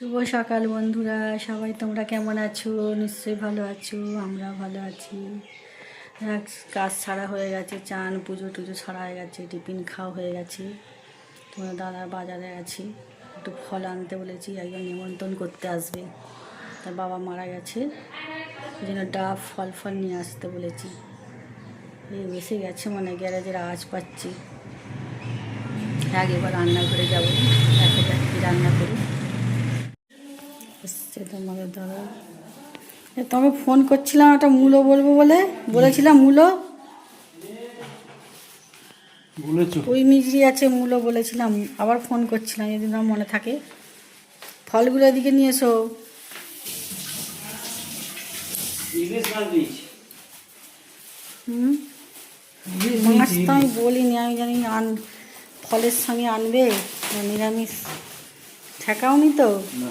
শুভ সকাল বন্ধুরা, সবাই তোমরা কেমন আছো? নিশ্চয়ই ভালো আছো আমরা ভালো আছি। কাজ ছাড়া হয়ে গেছে, চান, পুজো টুজো ছাড়া হয়ে গেছে, টিফিন খাওয়া হয়ে গেছে। তোমার দাদা বাজারে আছি, একটু ফল আনতে বলেছি একজন নিমন্ত্রণ করতে আসবে। তার বাবা মারা গেছে, ওই জন্য ডাব, ফল ফল নিয়ে আসতে বলেছি। এই এসে গেছে মানে গ্যারেজের আওয়াজ পাচ্ছি। আগে এবার রান্না করে যাব কি রান্না করি এসছে তোমাদের দাদা এ, তোমাকে ফোন করছিলাম একটা মূলো বলব বলে? বলেছিলাম মূলো? ওই মিজরি আছে মূলো বলেছিলাম আবার ফোন করছিলাম যদি আমার মনে থাকে। ফলগুলো এদিকে নিয়ে এসো। মাছ তো আমি বলিনি আমি জানি আন ফলের সঙ্গে আনবে না নিরামিষ। ঠেকাওনি তো? না,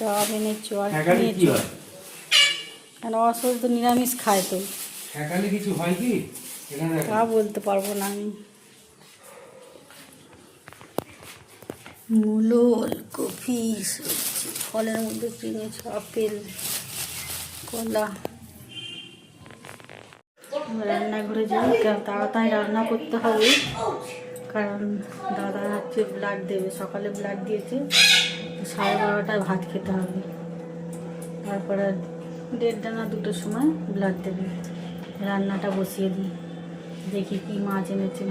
ডাব এনেছো আর নিয়েছো। হয় কেন অসুখ তো নিরামিষ খায় তো। ঠেকালে কিছু হয় কি? তা বলতে পারব না আমি। মূলো ওলকপি সবজি ফলের মধ্যে কিনেছি আপেল কলা। রান্নাঘরে যাই তাড়াতাড়ি রান্না করতে হবে। কারণ দাদা হচ্ছে ব্লাড দেবে সকালে ব্লাড দিয়েছে। সাড়ে বারোটায় ভাত খেতে হবে। তারপরে দেড়টা না দুটোর সময় ব্লাড দেবে। রান্নাটা বসিয়ে দিই। দেখি কি মাছ এনেছে।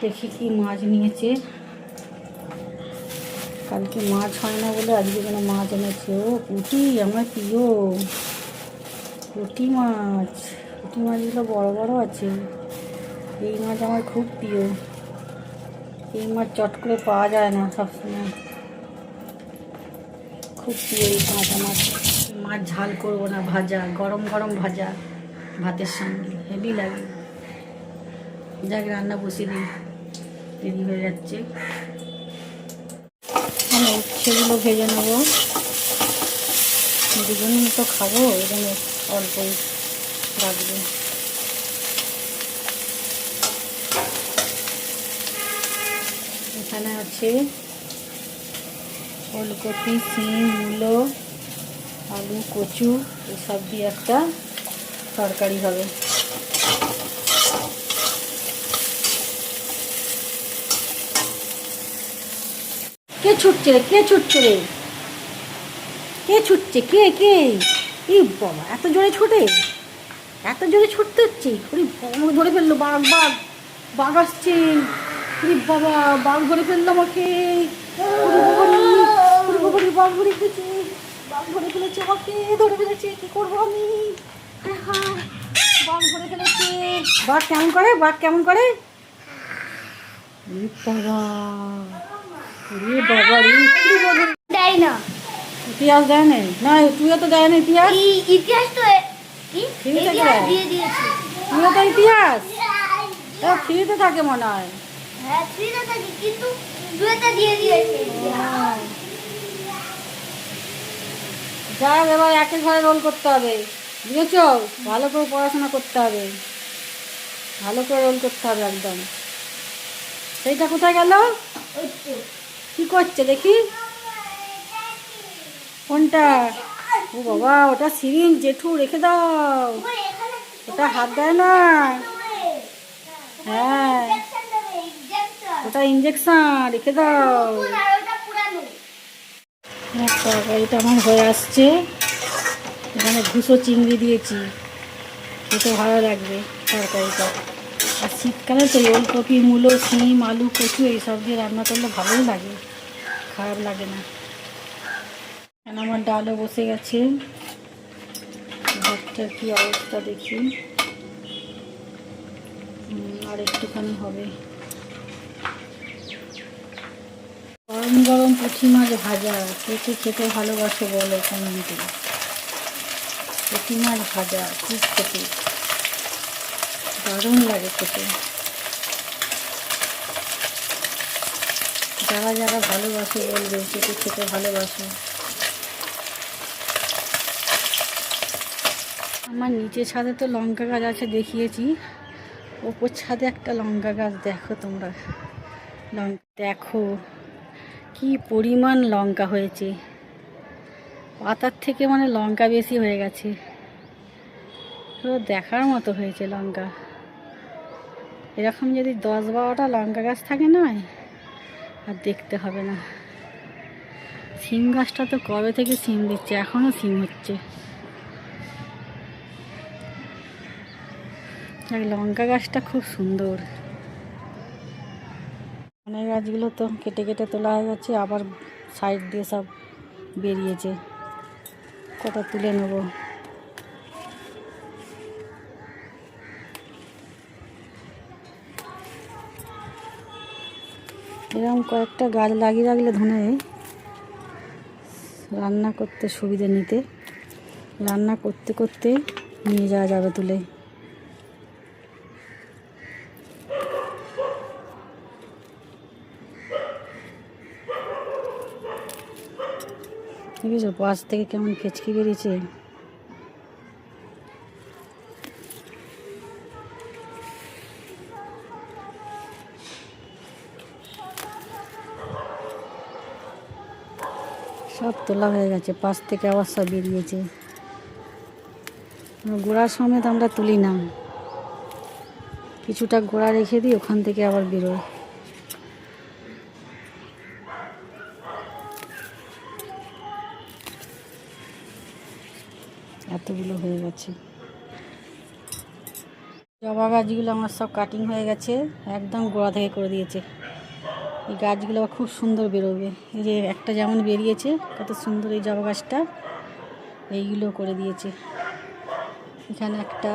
দেখি কি মাছ নিয়েছে। কালকে মাছ হয় না বলে আজকে কোনো মাছ এনেছে। ও, পুঁটি আমার প্রিয়। পুঁটি মাছ। পুঁটি মাছগুলো বড় বড় আছে। এই মাছ আমার খুব প্রিয়। এই মাছ চট করে পাওয়া যায় না সবসময়। খুব প্রিয় এই মাছ। মাছ ঝাল করব না, ভাজা, গরম গরম ভাজা ভাতের সঙ্গে হেভি লাগে। যাক, রান্না বসিয়ে দিই। দেরি হয়ে যাচ্ছে। আমি উচ্ছেগুলো ভেজে নেব। দুজনেই তো খাব, এখানে অল্পই রাখব। এখানে আছে ফুলকপি সিম মূলো, আলু, কচু, এসব দিয়ে একটা তরকারি হবে। কে ছুটছে রে? কে ছুটছে রে? কে ছুটছে? কে কে? এই বাবা, এত জোরে ছুটে? এত জোরে ছুটতে হচ্ছে? ওরে ধরে ফেলল, বাঘ বাঘ বাঘ আসছে। বাবা বাঘ ধরে ফেলল আমাকে। বাঘ ধরে ফেলেছে। বাঘ ধরে ফেলেছে আমাকে ধরে ফেলেছে কি করব আমি? হায় হায়, বাঘ ধরে ফেলেছে। বাঘ কেমন করে বাঘ কেমন করে? বাবা বাবা রে বাবা রে। দেয় না ইতিহাস দেয় না না তুইও তো দেয় না ইতিহাস? ইতিহাস তো তুইও তো ইতিহাস। ও ফ্রিতে থাকে মনে হয়। হ্যাঁ থ্রিতে থাকি কিন্তু দুয়েতে দিয়ে দিয়েছে। যাক এবার একের ঘরে রোল করতে হবে। বুঝেছ? ভালো করে পড়াশোনা করতে হবে। ভালো করে রোল করতে হবে একদম। সেইটা কোথায় গেল? কি করছে দেখি? কোনটা? ও বাবা ওটা সিরিঞ্জ জেঠু রেখে দাও। ওটা হাত দেয় না। হ্যাঁ। ওটা ইঞ্জেকশন রেখে দাও। পুরানো। আমার হয়ে আসছে। এখানে ভুসো চিংড়ি দিয়েছি। খেতে ভালো লাগবে তরকারিটা। আর শীতকালে তো ওলকপি, মূলো, শিম, আলু, কচু, এইসব দিয়ে রান্না করলে ভালোই লাগে। খারাপ লাগে না। এখন আমার ডালও বসে গেছে? ভাতটার কি অবস্থা দেখি। আর একটুখানি হবে গরম গরম পুঁটি মাছ ভাজা, কে কে খেতে ভালোবাসে বলো কমেন্টে। পুঁটি মাছ ভাজা, খুব খেতে। দারুণ লাগে খেতে। যারা যারা ভালোবাসে বলবে কে কে খেতে ভালোবাসে। আমার নিচে ছাদে তো লঙ্কা গাছ আছে, দেখিয়েছি। ওপর ছাদে একটা লঙ্কা গাছ, দেখো তোমরা। লঙ্কা দেখো। কি পরিমাণ লঙ্কা হয়েছে? পাতার থেকে মানে লঙ্কা বেশি হয়ে গেছে। তো দেখার মতো হয়েছে লঙ্কা। এরকম যদি দশ বারোটা লঙ্কা গাছ থাকে নয় আর দেখতে হবে না। সিম গাছটা তো কবে থেকে সিম দিচ্ছে? এখনও সিম হচ্ছে। লঙ্কা গাছটা খুব সুন্দর। অনেক গাছগুলো তো কেটে কেটে তোলা হয়ে গেছে আবার সাইড দিয়ে সব বেরিয়েছে। কটা তুলে নেব? এরকম কয়েকটা গাছ লাগিয়ে রাখলে ধনে রান্না করতে সুবিধে নিতে। রান্না করতে করতে নিয়ে যাওয়া যাবে তুলে। দেখেছ পাশ থেকে কেমন কেচকি বেরিয়েছে? সব তোলা হয়ে গেছে, পাশ থেকে আবার সব বেরিয়েছে। গোড়া সমেত আমরা তুলি না। কিছুটা গোড়া রেখে দিই, ওখান থেকে আবার বেরোয় এতগুলো হয়ে গেছে। জবা গাছগুলো আমার সব কাটিং হয়ে গেছে, একদম গোড়া থেকে করে দিয়েছে। এই গাছগুলো খুব সুন্দর বেরোবে। এই যে একটা যেমন বেরিয়েছে, কত সুন্দর এই জবা গাছটা, এইগুলো করে দিয়েছে। এখানে একটা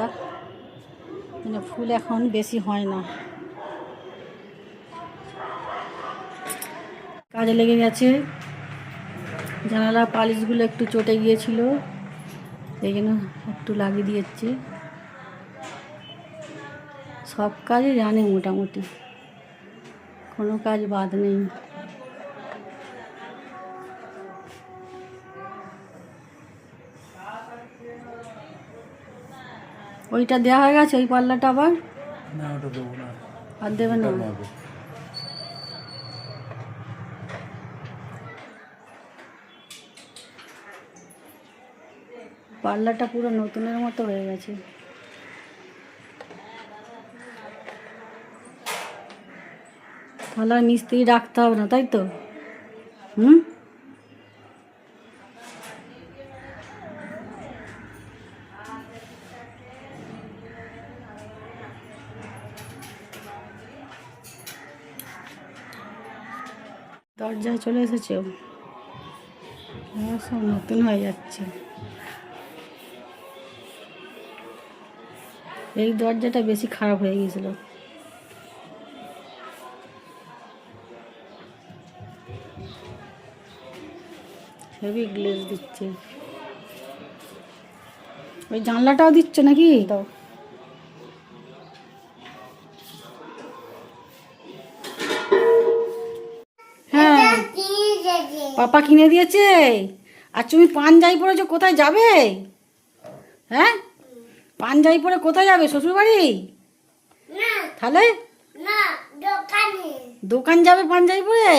মানে ফুল এখন বেশি হয় না। কাজে লেগে গেছে। জানালা পালিশগুলো একটু চটে গিয়েছিল। এই জন্য একটু লাগিয়ে দিয়েছি। সব কাজই জানে মোটামুটি। কোনো কাজ বাদ নেই। ওইটা দেওয়া হয়ে গেছে ওই পাল্লাটা আবার? আর দেবে না? পাল্লাটা পুরো নতুনের মতো হয়ে গেছে। তাহলে আর মিস্ত্রি ডাকতে হবে না, তাই তো? হুম? দরজায় চলে এসেছে ও। সব নতুন হয়ে যাচ্ছে। এই দরজাটা বেশি খারাপ হয়ে গিয়েছিল। হেভি গ্লেজ দিচ্ছে। ওই জানলাটাও দিচ্ছে নাকি? দাও। হ্যাঁ। পাপা কিনে দিয়েছে? আর তুমি পাঞ্জাবি পরেছো কোথায় যাবে? হ্যাঁ? পাঞ্জাবি পরে কোথায় যাবে? শ্বশুরবাড়ি? বাড়ি তাহলে? দোকান যাবে পাঞ্জাবি পরে?